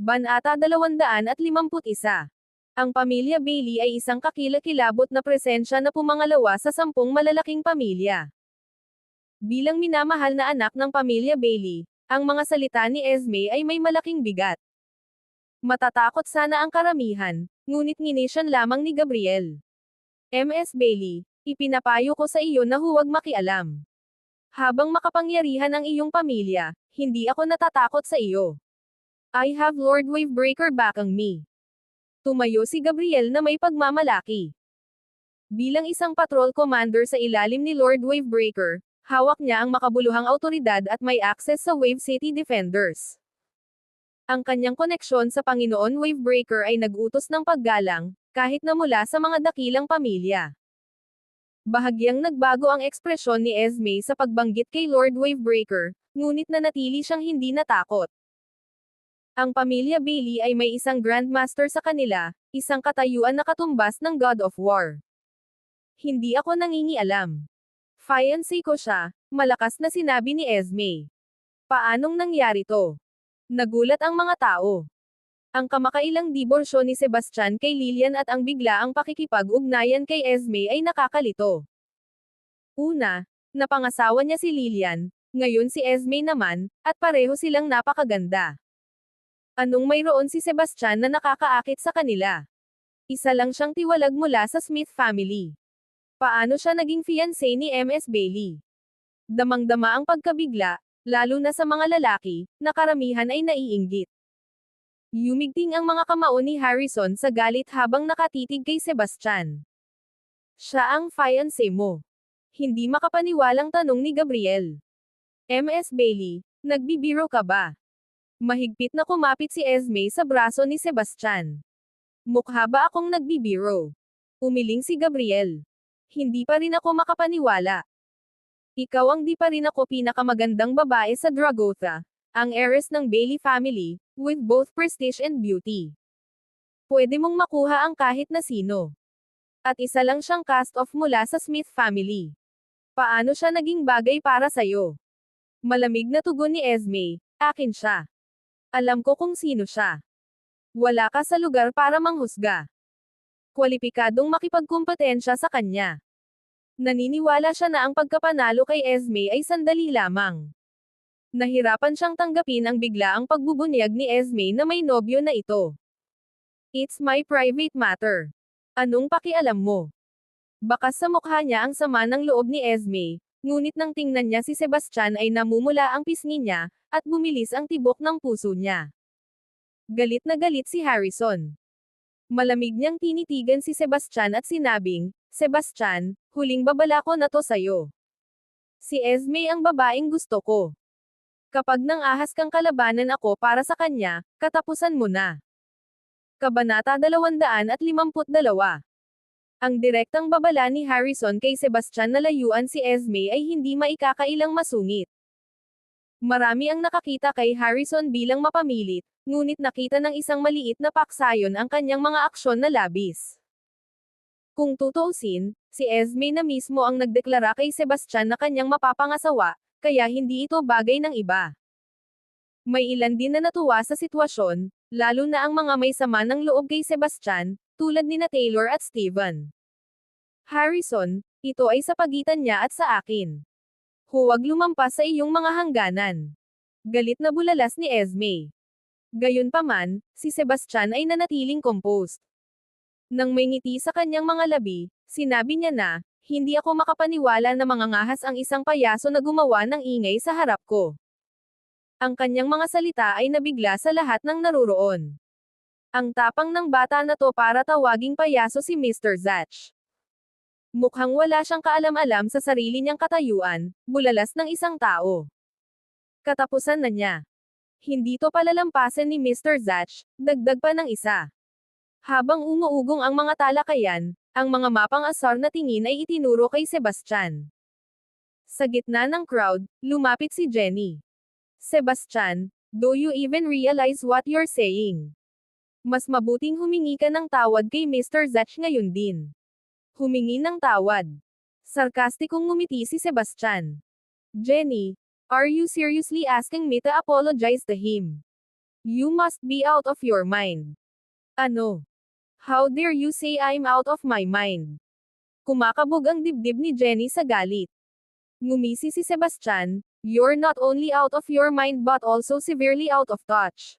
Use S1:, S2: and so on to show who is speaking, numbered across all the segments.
S1: Banata 251 Ang pamilya Bailey ay isang kakilakilabot na presensya na pumangalawa sa sampung malalaking pamilya. Bilang minamahal na anak ng pamilya Bailey, ang mga salita ni Esme ay may malaking bigat. Matatakot sana ang karamihan, ngunit nginisyon lamang ni Gabriel. MS Bailey, ipinapayo ko sa iyo na huwag makialam. Habang makapangyarihan ang iyong pamilya, hindi ako natatakot sa iyo. I have Lord Wavebreaker backing me. Tumayo si Gabriel na may pagmamalaki. Bilang isang patrol commander sa ilalim ni Lord Wavebreaker, hawak niya ang makabuluhang autoridad at may access sa Wave City Defenders. Ang kanyang koneksyon sa Panginoon Wavebreaker ay nag-utos ng paggalang, kahit na mula sa mga dakilang pamilya. Bahagyang nagbago ang ekspresyon ni Esme sa pagbanggit kay Lord Wavebreaker, ngunit nanatili siyang hindi natakot. Ang pamilya Bailey ay may isang Grandmaster sa kanila, isang katayuan na katumbas ng God of War. Hindi ako nangingialam. Fiancé ko siya, malakas na sinabi ni Esme. Paanong nangyari to? Nagulat ang mga tao. Ang kamakailang diborsyo ni Sebastian kay Lilian at ang biglaang pakikipag-ugnayan kay Esme ay nakakalito. Una, napangasawa niya si Lilian, ngayon si Esme naman, at pareho silang napakaganda. Anong mayroon si Sebastian na nakakaakit sa kanila? Isa lang siyang tiwalag mula sa Smith family. Paano siya naging fiancé ni MS Bailey? Damang-dama ang pagkabigla, lalo na sa mga lalaki, na karamihan ay naiinggit. Yumigting ang mga kamao ni Harrison sa galit habang nakatitig kay Sebastian. Siya ang fiancé mo. Hindi makapaniwalang tanong ni Gabriel. MS Bailey, nagbibiro ka ba? Mahigpit na kumapit si Esme sa braso ni Sebastian. Mukha ba akong nagbibiro? Umiling si Gabriel. Hindi pa rin ako makapaniwala. Ikaw ang di pa rin ako pinakamagandang babae sa Dragotha, ang heiress ng Bailey family, with both prestige and beauty. Pwede mong makuha ang kahit na sino. At isa lang siyang cast off mula sa Smith family. Paano siya naging bagay para sa'yo? Malamig na tugon ni Esme, akin siya. Alam ko kung sino siya. Wala ka sa lugar para manghusga. Kwalipikadong makipagkumpetensya sa kanya. Naniniwala siya na ang pagkapanalo kay Esme ay sandali lamang. Nahirapan siyang tanggapin ang biglaang pagbubunyag ni Esme na may nobyo na ito. It's my private matter. Anong pakialam mo? Bakas sa mukha niya ang sama ng loob ni Esme, ngunit nang tingnan niya si Sebastian ay namumula ang pisngi niya, at bumilis ang tibok ng puso niya. Galit na galit si Harrison. Malamig niyang tinitigan si Sebastian at sinabing, Sebastian, huling babala ko na to sayo. Si Esme ang babaeng gusto ko. Kapag nang ahas kang kalabanan ako para sa kanya, katapusan mo na. Kabanata 252 Ang direktang babala ni Harrison kay Sebastian na layuan si Esme ay hindi maikakailang masungit. Marami ang nakakita kay Harrison bilang mapamilit, ngunit nakita ng isang maliit na paksayon ang kanyang mga aksyon na labis. Kung tutuusin, si Esme na mismo ang nagdeklara kay Sebastian na kanyang mapapangasawa, kaya hindi ito bagay ng iba. May ilan din na natuwa sa sitwasyon, lalo na ang mga may sama ng loob kay Sebastian, tulad ni na Taylor at Steven. Harrison, ito ay sa pagitan niya at sa akin. Huwag lumampas sa iyong mga hangganan. Galit na bulalas ni Esme. Gayunpaman, si Sebastian ay nanatiling composed. Nang may ngiti sa kanyang mga labi, sinabi niya na, hindi ako makapaniwala na mangangahas ang isang payaso na gumawa ng ingay sa harap ko. Ang kanyang mga salita ay nabigla sa lahat ng naruroon. Ang tapang ng bata na to para tawaging payaso si Mr. Zatch. Mukhang wala siyang kaalam-alam sa sarili niyang katayuan, bulalas ng isang tao. Katapusan na niya. Hindi to palalampasan ni Mr. Zatch, dagdag pa ng isa. Habang umuugong ang mga talakayan, ang mga mapang asar na tingin ay itinuro kay Sebastian. Sa gitna ng crowd, lumapit si Jenny. Sebastian, do you even realize what you're saying? Mas mabuting humingi ka ng tawad kay Mr. Zatch ngayon din. Humingi ng tawad. Sarkastikong ngumiti si Sebastian. Jenny, are you seriously asking me to apologize to him? You must be out of your mind. Ano? How dare you say I'm out of my mind? Kumakabog ang dibdib ni Jenny sa galit. Ngumisi si Sebastian, you're not only out of your mind but also severely out of touch.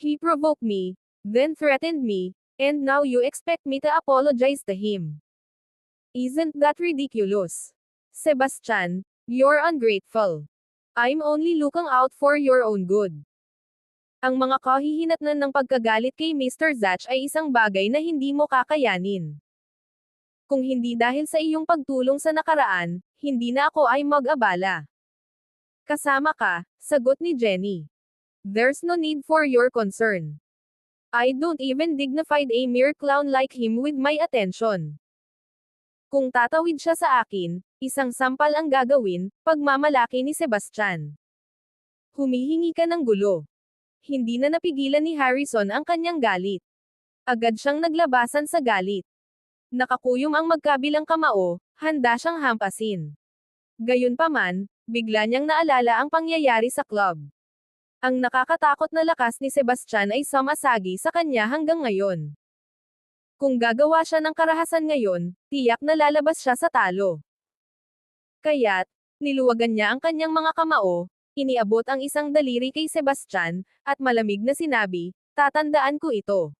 S1: He provoked me, then threatened me, and now you expect me to apologize to him. Isn't that ridiculous? Sebastian, you're ungrateful. I'm only looking out for your own good. Ang mga kahihinatnan ng pagkagalit kay Mr. Zach ay isang bagay na hindi mo kakayanin. Kung hindi dahil sa iyong pagtulong sa nakaraan, hindi na ako ay mag-abala. Kasama ka, sagot ni Jenny. There's no need for your concern. I don't even dignified a mere clown like him with my attention. Kung tatawid siya sa akin, isang sampal ang gagawin, pagmamalaki ni Sebastian. Humihingi ka ng gulo. Hindi na napigilan ni Harrison ang kanyang galit. Agad siyang naglabasan sa galit. Nakakuyom ang magkabilang kamao, handa siyang hampasin. Gayunpaman, bigla niyang naalala ang pangyayari sa club. Ang nakakatakot na lakas ni Sebastian ay sumasagi sa kanya hanggang ngayon. Kung gagawa siya ng karahasan ngayon, tiyak na lalabas siya sa talo. Kaya't, niluwagan niya ang kanyang mga kamao, iniabot ang isang daliri kay Sebastian, at malamig na sinabi, tatandaan ko ito.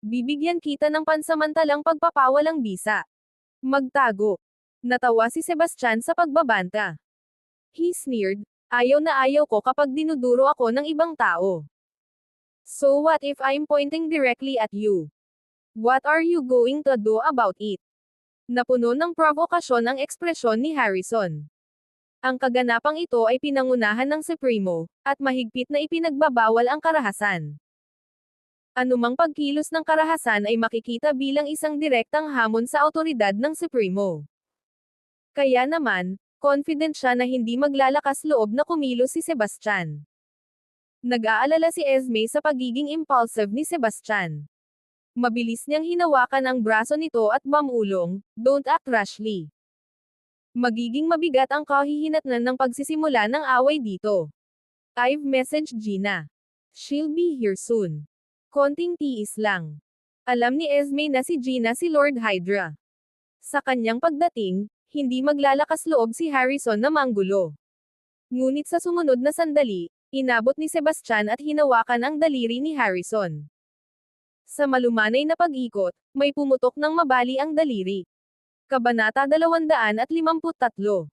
S1: Bibigyan kita ng pansamantalang pagpapawalang bisa. Magtago. Natawa si Sebastian sa pagbabanta. He sneered, ayaw na ayaw ko kapag dinuduro ako ng ibang tao. So what if I'm pointing directly at you? What are you going to do about it? Napuno ng provokasyon ang ekspresyon ni Harrison. Ang kaganapang ito ay pinangunahan ng Supremo, at mahigpit na ipinagbabawal ang karahasan. Anumang pagkilos ng karahasan ay makikita bilang isang direktang hamon sa autoridad ng Supremo. Kaya naman, confident siya na hindi maglalakas loob na kumilos si Sebastian. Nag-aalala si Esme sa pagiging impulsive ni Sebastian. Mabilis niyang hinawakan ang braso nito at bamulong, don't act rashly. Magiging mabigat ang kahihinatnan ng pagsisimula ng away dito. I've messaged Gina. She'll be here soon. Konting tiis lang. Alam ni Esme na si Gina si Lord Hydra. Sa kanyang pagdating, hindi maglalakas loob si Harrison na manggulo. Ngunit sa sumunod na sandali, inabot ni Sebastian at hinawakan ang daliri ni Harrison. Sa malumanay na pag-ikot, may pumutok ng mabali ang daliri. Kabanata 253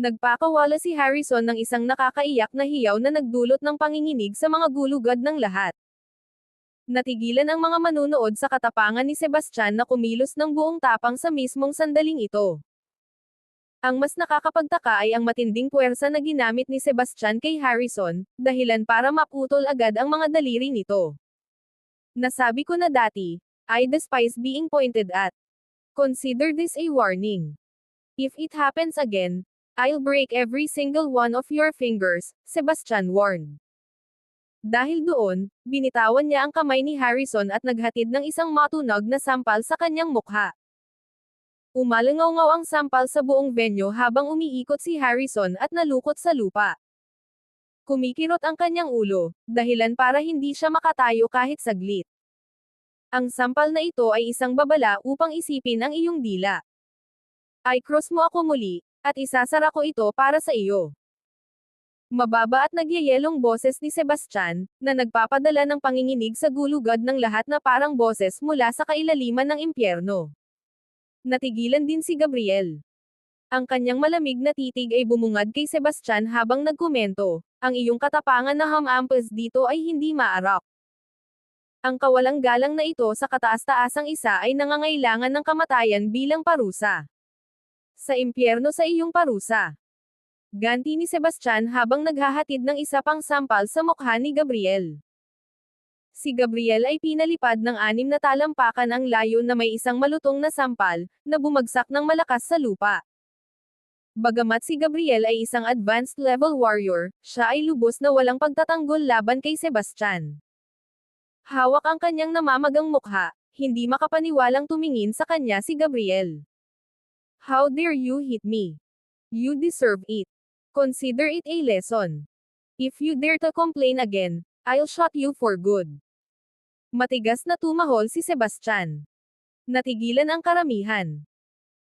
S1: Nagpakawala si Harrison ng isang nakakaiyak na hiyaw na nagdulot ng panginginig sa mga gulugad ng lahat. Natigilan ang mga manunood sa katapangan ni Sebastian na kumilos ng buong tapang sa mismong sandaling ito. Ang mas nakakapagtaka ay ang matinding puwersa na ginamit ni Sebastian kay Harrison, dahilan para maputol agad ang mga daliri nito. Nasabi ko na dati, I despise being pointed at. Consider this a warning. If it happens again, I'll break every single one of your fingers, Sebastian warned. Dahil doon, binitawan niya ang kamay ni Harrison at naghatid ng isang matunog na sampal sa kanyang mukha. Umalangaw ang sampal sa buong venue habang umiikot si Harrison at nalukot sa lupa. Kumikirot ang kanyang ulo, dahilan para hindi siya makatayo kahit saglit. Ang sampal na ito ay isang babala upang isipin ang iyong dila. I cross mo ako muli, at isasara ko ito para sa iyo. Mababa at nagyayelong boses ni Sebastian, na nagpapadala ng panginginig sa gulugad ng lahat na parang boses mula sa kailaliman ng impyerno. Natigilan din si Gabriel. Ang kanyang malamig na titig ay bumungad kay Sebastian habang nagkomento, ang iyong katapangan na hamampes dito ay hindi maarak. Ang kawalang galang na ito sa kataas-taasang isa ay nangangailangan ng kamatayan bilang parusa. Sa impyerno sa iyong parusa. Ganti ni Sebastian habang naghahatid ng isa pang sampal sa mukha ni Gabriel. Si Gabriel ay pinalipad ng anim na talampakan ang layo na may isang malutong na sampal, na bumagsak ng malakas sa lupa. Bagamat si Gabriel ay isang advanced level warrior, siya ay lubos na walang pagtatanggol laban kay Sebastian. Hawak ang kanyang namamagang mukha, hindi makapaniwalang tumingin sa kanya si Gabriel. How dare you hit me? You deserve it. Consider it a lesson. If you dare to complain again, I'll shot you for good. Matigas na tumahol si Sebastian. Natigilan ang karamihan.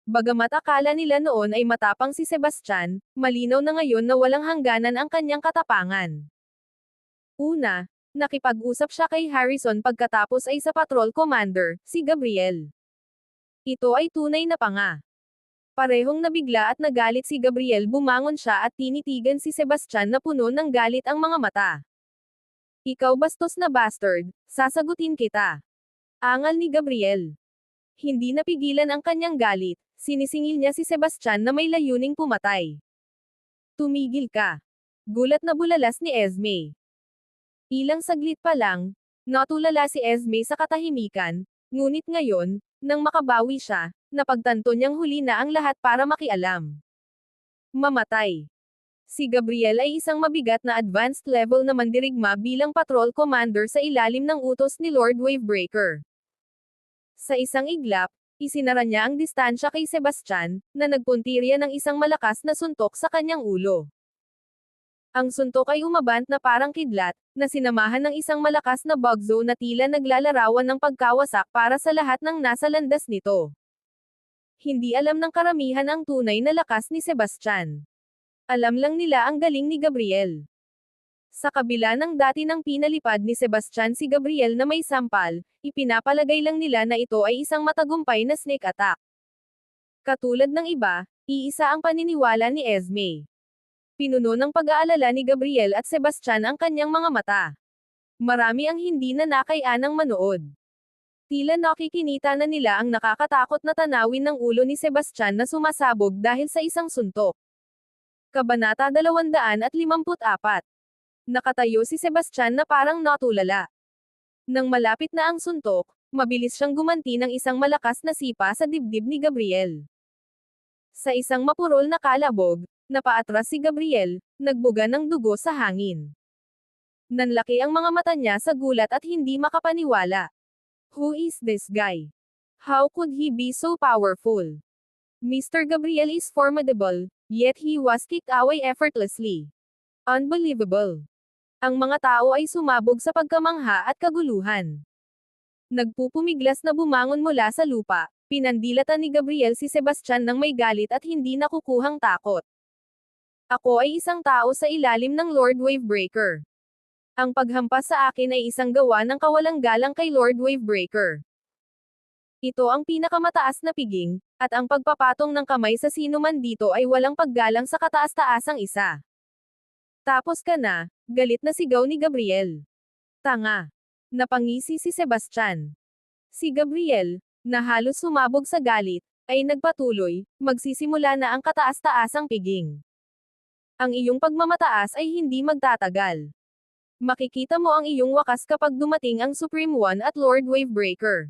S1: Bagamat akala nila noon ay matapang si Sebastian, malinaw na ngayon na walang hangganan ang kanyang katapangan. Una, nakipag-usap siya kay Harrison pagkatapos ay sa patrol commander, si Gabriel. Ito ay tunay na panga. Parehong nabigla at nagalit si Gabriel bumangon siya at tinitigan si Sebastian na puno ng galit ang mga mata. Ikaw bastos na bastard, sasagutin kita. Angal ni Gabriel. Hindi napigilan ang kanyang galit, sinisingil niya si Sebastian na may layuning pumatay. Tumigil ka. Gulat na bulalas ni Esme. Ilang saglit pa lang, natulala si Esme sa katahimikan, ngunit ngayon, nang makabawi siya, napagtanto niyang huli na ang lahat para makialam. Mamatay. Si Gabriel ay isang mabigat na advanced level na mandirigma bilang patrol commander sa ilalim ng utos ni Lord Wavebreaker. Sa isang iglap, isinara niya ang distansya kay Sebastian, na nagpuntirya ng isang malakas na suntok sa kanyang ulo. Ang suntok ay umabant na parang kidlat, na sinamahan ng isang malakas na bugzo na tila naglalarawan ng pagkawasak para sa lahat ng nasa landas nito. Hindi alam ng karamihan ang tunay na lakas ni Sebastian. Alam lang nila ang galing ni Gabriel. Sa kabila ng dati ng pinalipad ni Sebastian si Gabriel na may sampal, ipinapalagay lang nila na ito ay isang matagumpay na snake attack. Katulad ng iba, iisa ang paniniwala ni Esme. Pinuno ng pag-aalala ni Gabriel at Sebastian ang kanyang mga mata. Marami ang hindi na nakayanang manood. Tila nakikinita na nila ang nakakatakot na tanawin ng ulo ni Sebastian na sumasabog dahil sa isang suntok. Kabanata 254 Nakatayo si Sebastian na parang natulala. Nang malapit na ang suntok, mabilis siyang gumanti ng isang malakas na sipa sa dibdib ni Gabriel. Sa isang mapurol na kalabog, napaatras si Gabriel, nagbuga ng dugo sa hangin. Nanlaki ang mga mata niya sa gulat at hindi makapaniwala. Who is this guy? How could he be so powerful? Mr. Gabriel is formidable, yet he was kicked away effortlessly. Unbelievable. Ang mga tao ay sumabog sa pagkamangha at kaguluhan. Nagpupumiglas na bumangon mula sa lupa, pinandilatan ni Gabriel si Sebastian ng may galit at hindi nakukuhang takot. Ako ay isang tao sa ilalim ng Lord Wavebreaker. Ang paghampas sa akin ay isang gawa ng kawalang galang kay Lord Wavebreaker. Ito ang pinakamataas na piging, at ang pagpapatong ng kamay sa sino man dito ay walang paggalang sa kataas-taasang isa. Tapos ka na, galit na sigaw ni Gabriel. Tanga. Napangisi si Sebastian. Si Gabriel, na halos sumabog sa galit, ay nagpatuloy, magsisimula na ang kataas-taasang piging. Ang iyong pagmamataas ay hindi magtatagal. Makikita mo ang iyong wakas kapag dumating ang Supreme One at Lord Wavebreaker.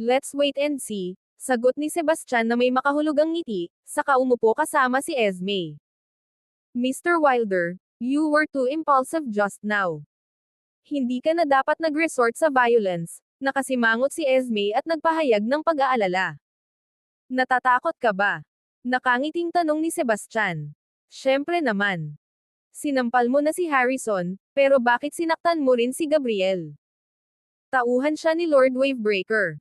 S1: Let's wait and see, sagot ni Sebastian na may makahulugang ngiti, saka umupo kasama si Esme. Mr. Wilder, you were too impulsive just now. Hindi ka na dapat nag-resort sa violence, nakasimangot si Esme at nagpahayag ng pag-aalala. Natatakot ka ba? Nakangiting tanong ni Sebastian. Siyempre naman. Sinampal mo na si Harrison, pero bakit sinaktan mo rin si Gabriel? Tauhan siya ni Lord Wavebreaker.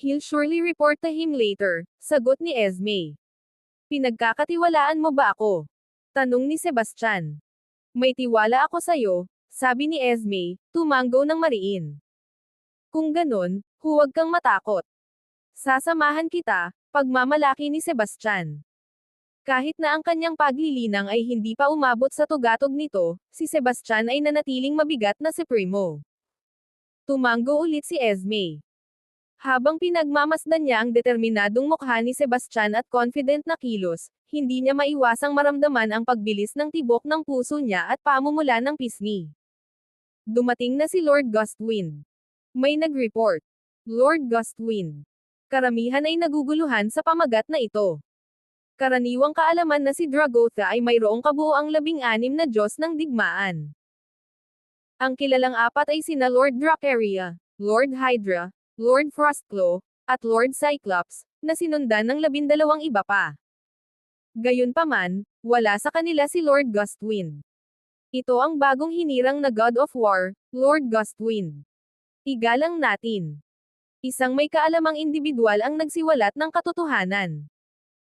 S1: He'll surely report to him later, sagot ni Esme. Pinagkakatiwalaan mo ba ako? Tanong ni Sebastian. May tiwala ako sa'yo, sabi ni Esme, tumanggo ng mariin. Kung ganon, huwag kang matakot. Sasamahan kita, pagmamalaki ni Sebastian. Kahit na ang kanyang paglilinang ay hindi pa umabot sa tugatog nito, si Sebastian ay nanatiling mabigat na si Primo. Tumanggo ulit si Esme. Habang pinagmamasdan niya ang determinadong mukha ni Sebastian at confident na kilos, hindi niya maiwasang maramdaman ang pagbilis ng tibok ng puso niya at pamumula ng pisngi. Dumating na si Lord Gustwind. May nag-report. Lord Gustwind. Karamihan ay naguguluhan sa pamagat na ito. Karaniwang kaalaman na si Dragotha ay mayroong kabuoang labing-anim na Diyos ng digmaan. Ang kilalang apat ay sina Lord Dracaria, Lord Hydra, Lord Frostclaw, at Lord Cyclops, na sinundan ng labindalawang iba pa. Gayunpaman, wala sa kanila si Lord Gustwind. Ito ang bagong hinirang na God of War, Lord Gustwind. Igalang natin. Isang may kaalamang individual ang nagsiwalat ng katotohanan.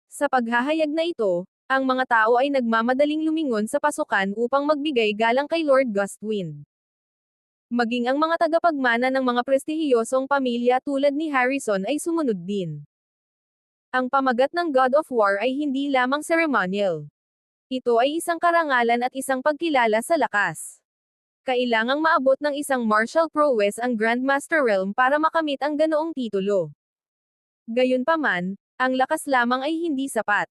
S1: Sa paghahayag na ito, ang mga tao ay nagmamadaling lumingon sa pasukan upang magbigay galang kay Lord Gustwind. Maging ang mga tagapagmana ng mga prestihiyosong pamilya tulad ni Harrison ay sumunod din. Ang pamagat ng God of War ay hindi lamang ceremonial. Ito ay isang karangalan at isang pagkilala sa lakas. Kailangang maabot ng isang martial prowess ang Grandmaster Realm para makamit ang ganoong titulo. Gayunpaman, ang lakas lamang ay hindi sapat.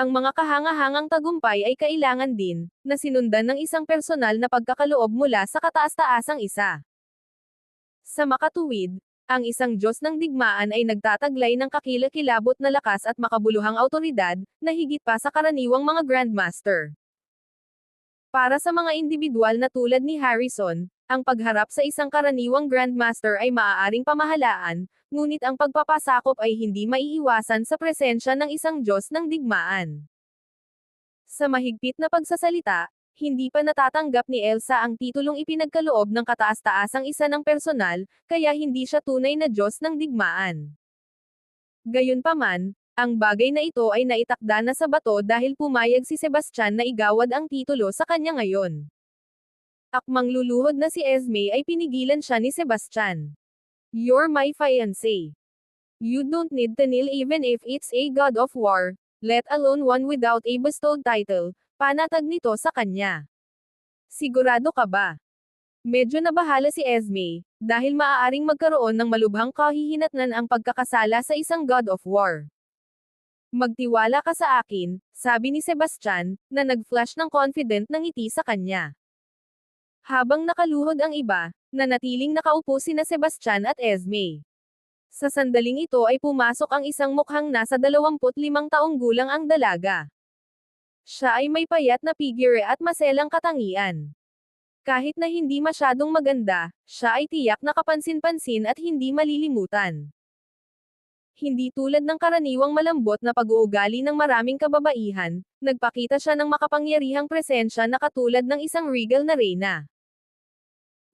S1: Ang mga kahanga-hangang tagumpay ay kailangan din, na sinundan ng isang personal na pagkakaloob mula sa kataas-taasang isa. Sa makatuwid, ang isang Diyos ng digmaan ay nagtataglay ng kakilakilabot na lakas at makabuluhang autoridad, na higit pa sa karaniwang mga Grandmaster. Para sa mga individual na tulad ni Harrison, ang pagharap sa isang karaniwang Grandmaster ay maaaring pamahalaan, ngunit ang pagpapasakop ay hindi maiiwasan sa presensya ng isang Diyos ng digmaan. Sa mahigpit na pagsasalita, hindi pa natatanggap ni Elsa ang titulong ipinagkaloob ng kataas-taasang isa ng personal, kaya hindi siya tunay na Diyos ng digmaan. Gayunpaman, ang bagay na ito ay naitakda na sa bato dahil pumayag si Sebastian na igawad ang titulo sa kanya ngayon. Akmang luluhod na si Esme ay pinigilan siya ni Sebastian. You're my fiancé. You don't need to kneel even if it's a god of war, let alone one without a bestowed title, Panatag nito sa kanya. Sigurado ka ba? Medyo nabahala si Esme, dahil maaaring magkaroon ng malubhang kahihinatnan ang pagkakasala sa isang God of War. Magtiwala ka sa akin, sabi ni Sebastian, na nag-flash ng confident ng ngiti sa kanya. Habang nakaluhod ang iba, nanatiling nakaupo sina Sebastian at Esme. Sa sandaling ito ay pumasok ang isang mukhang nasa 25 taong gulang ang dalaga. Siya ay may payat na figure at maselang katangian. Kahit na hindi masyadong maganda, siya ay tiyak na kapansin-pansin at hindi malilimutan. Hindi tulad ng karaniwang malambot na pag-uugali ng maraming kababaihan, nagpakita siya ng makapangyarihang presensya na katulad ng isang regal na reyna.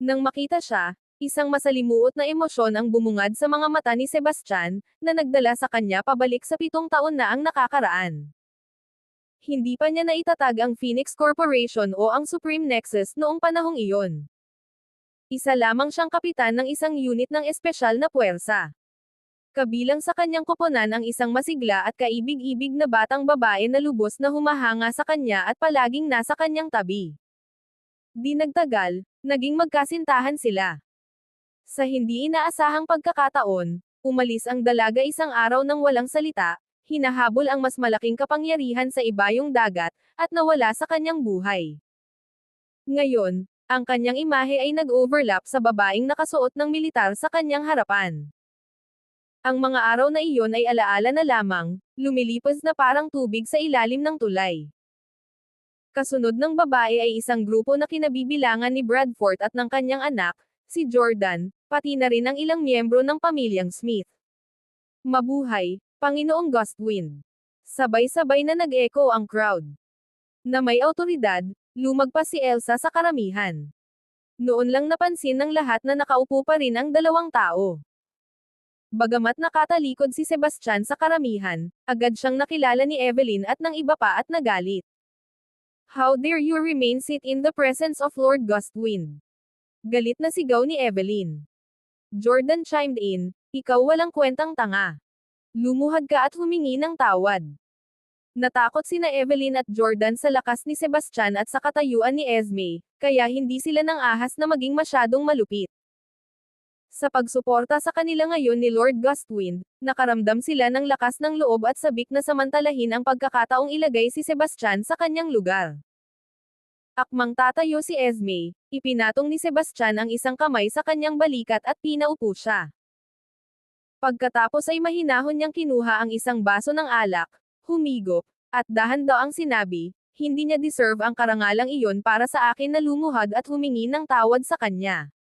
S1: Nang makita siya, isang masalimuot na emosyon ang bumungad sa mga mata ni Sebastian, na nagdala sa kanya pabalik sa pitong taon na ang nakakaraan hindi pa niya naitatag ang Phoenix Corporation o ang Supreme Nexus noong panahong iyon. Isa lamang siyang kapitan ng isang unit ng espesyal na puwersa. Kabilang sa kanyang koponan ang isang masigla at kaibig-ibig na batang babae na lubos na humahanga sa kanya at palaging nasa kanyang tabi. Di nagtagal, naging magkasintahan sila. Sa hindi inaasahang pagkakataon, umalis ang dalaga isang araw nang walang salita, hinahabol ang mas malaking kapangyarihan sa ibayong dagat, at nawala sa kanyang buhay. Ngayon, ang kanyang imahe ay nag-overlap sa babaeng nakasuot ng militar sa kanyang harapan. Ang mga araw na iyon ay alaala na lamang, lumilipas na parang tubig sa ilalim ng tulay. Kasunod ng babae ay isang grupo na kinabibilangan ni Bradford at ng kanyang anak, si Jordan, pati na rin ang ilang miyembro ng pamilyang Smith. Mabuhay, Panginoong Gustwind. Sabay-sabay na nag-echo ang crowd. Na may autoridad, lumagpas si Elsa sa karamihan. Noon lang napansin ng lahat na nakaupo pa rin ang dalawang tao. Bagamat nakatalikod si Sebastian sa karamihan, agad siyang nakilala ni Evelyn at ng iba pa at nagalit. How dare you remain sit in the presence of Lord Gustwind? Galit na sigaw ni Evelyn. Jordan chimed in, ikaw walang kwentang tanga. Lumuhad ka at humingi ng tawad. Natakot sina Evelyn at Jordan sa lakas ni Sebastian at sa katayuan ni Esme, kaya hindi sila nang ahas na maging masyadong malupit. Sa pagsuporta sa kanila ngayon ni Lord Gustwind, nakaramdam sila ng lakas ng loob at sabik na samantalahin ang pagkakataong ilagay si Sebastian sa kanyang lugar. Akmang tatayo si Esme, ipinatong ni Sebastian ang isang kamay sa kanyang balikat at pinaupo siya. Pagkatapos ay mahinahon niyang kinuha ang isang baso ng alak, humigop, at dahan daw ang sinabi, hindi niya deserve ang karangalang iyon para sa akin na lumuhad at humingi ng tawad sa kanya.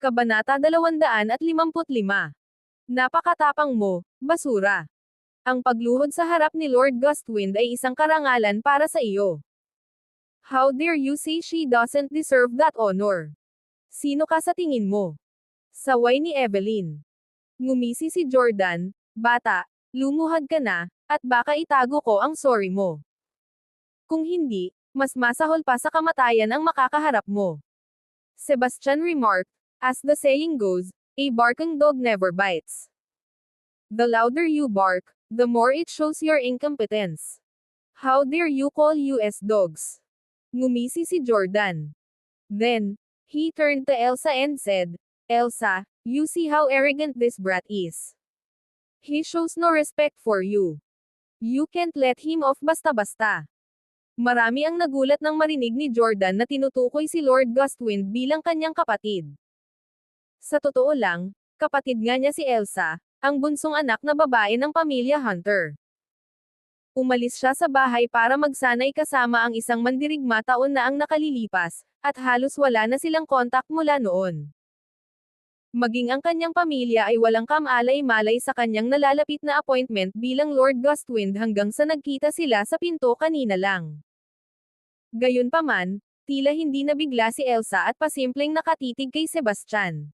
S1: Kabanata 255 Napakatapang mo, basura. Ang pagluhod sa harap ni Lord Gustwind ay isang karangalan para sa iyo. How dare you say she doesn't deserve that honor? Sino ka sa tingin mo? Saway ni Evelyn. Ngumisi si Jordan, bata, lumuhad ka na, at baka itago ko ang sorry mo. Kung hindi, mas masahol pa sa kamatayan ang makakaharap mo. Sebastian remarked, as the saying goes, a barking dog never bites. The louder you bark, the more it shows your incompetence. How dare you call US dogs? Ngumisi si Jordan. Then, he turned to Elsa and said, Elsa, you see how arrogant this brat is. He shows no respect for you. You can't let him off basta-basta. Marami ang nagulat nang marinig ni Jordan na tinutukoy si Lord Gustwind bilang kanyang kapatid. Sa totoo lang, kapatid nga niya si Elsa, ang bunsong anak na babae ng pamilya Hunter. Umalis siya sa bahay para magsanay kasama ang isang mandirigma taon na ang nakalilipas, at halos wala na silang kontak mula noon. Maging ang kanyang pamilya ay walang kamalay-malay sa kanyang nalalapit na appointment bilang Lord Gustwind hanggang sa nagkita sila sa pinto kanina lang. Gayunpaman, tila hindi nabigla si Elsa at pasimpleng nakatitig kay Sebastian.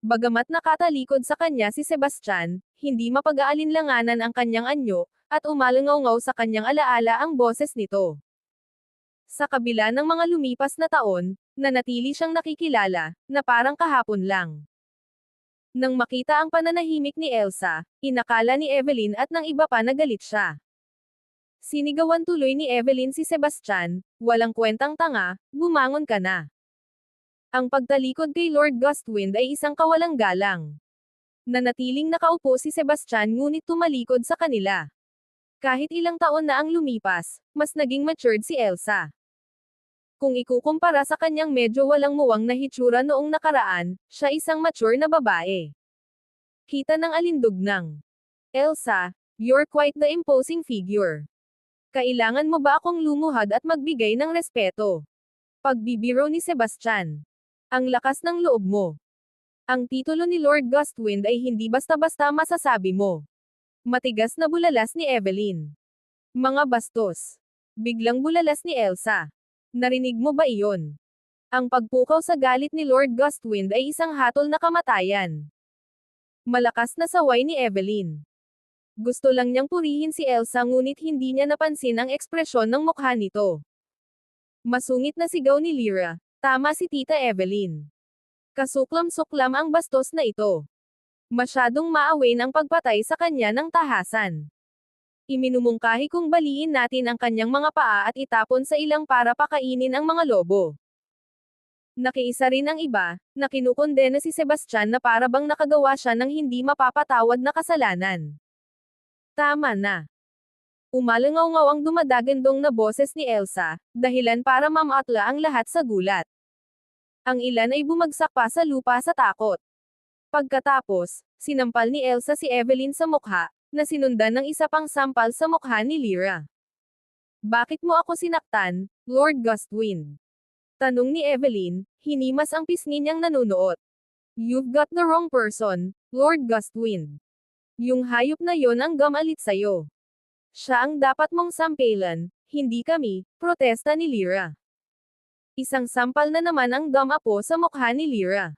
S1: Bagamat nakatalikod sa kanya si Sebastian, hindi mapag-aalinlanganan ang kanyang anyo, at umalangaw sa kanyang alaala ang boses nito. Sa kabila ng mga lumipas na taon, nanatili siyang nakikilala, na parang kahapon lang. Nang makita ang pananahimik ni Elsa, inakala ni Evelyn at ng iba pa nagalit siya. Sinigawan tuloy ni Evelyn si Sebastian, walang kwentang tanga, bumangon ka na. Ang pagtalikod kay Lord Gustwind ay isang kawalang galang. Nanatiling nakaupo si Sebastian ngunit tumalikod sa kanila. Kahit ilang taon na ang lumipas, mas naging matured si Elsa. Kung ikukumpara sa kanyang medyo walang muwang na hitsura noong nakaraan, siya isang mature na babae. Kita ng alindog ng Elsa, you're quite the imposing figure. Kailangan mo ba akong lumuhad at magbigay ng respeto? Pagbibiro ni Sebastian. Ang lakas ng loob mo. Ang titulo ni Lord Gustwind ay hindi basta-basta masasabi mo. Matigas na bulalas ni Evelyn. Mga bastos. Biglang bulalas ni Elsa. Narinig mo ba iyon? Ang pagpukaw sa galit ni Lord Gustwind ay isang hatol na kamatayan. Malakas na saway ni Evelyn. Gusto lang niyang purihin si Elsa ngunit hindi niya napansin ang ekspresyon ng mukha nito. Masungit na sigaw ni Lyra. Tama si Tita Evelyn. Kasuklam-suklam ang bastos na ito. Masyadong maaway ng pagpatay sa kanya ng tahasan. Iminumungkahi kung baliin natin ang kanyang mga paa at itapon sa ilang para pakainin ang mga lobo. Nakiisa rin ang iba, na kinukondena si Sebastian na para bang nakagawa siya ng hindi mapapatawad na kasalanan. Tama na. Umalangaw-ngaw ang dumadagandong na boses ni Elsa, dahilan para mamatla ang lahat sa gulat. Ang ilan ay bumagsak pa sa lupa sa takot. Pagkatapos, sinampal ni Elsa si Evelyn sa mukha, na sinundan ng isa pang sampal sa mukha ni Lyra. Bakit mo ako sinaktan, Lord Gustwind? Tanong ni Evelyn, hinimas ang pisngi niyang nanunuot. You've got the wrong person, Lord Gustwind. Yung hayop na yon ang gamalit sa'yo. Siya ang dapat mong sampelan, hindi kami, protesta ni Lyra. Isang sampal na naman ang damapo sa mukha ni Lyra.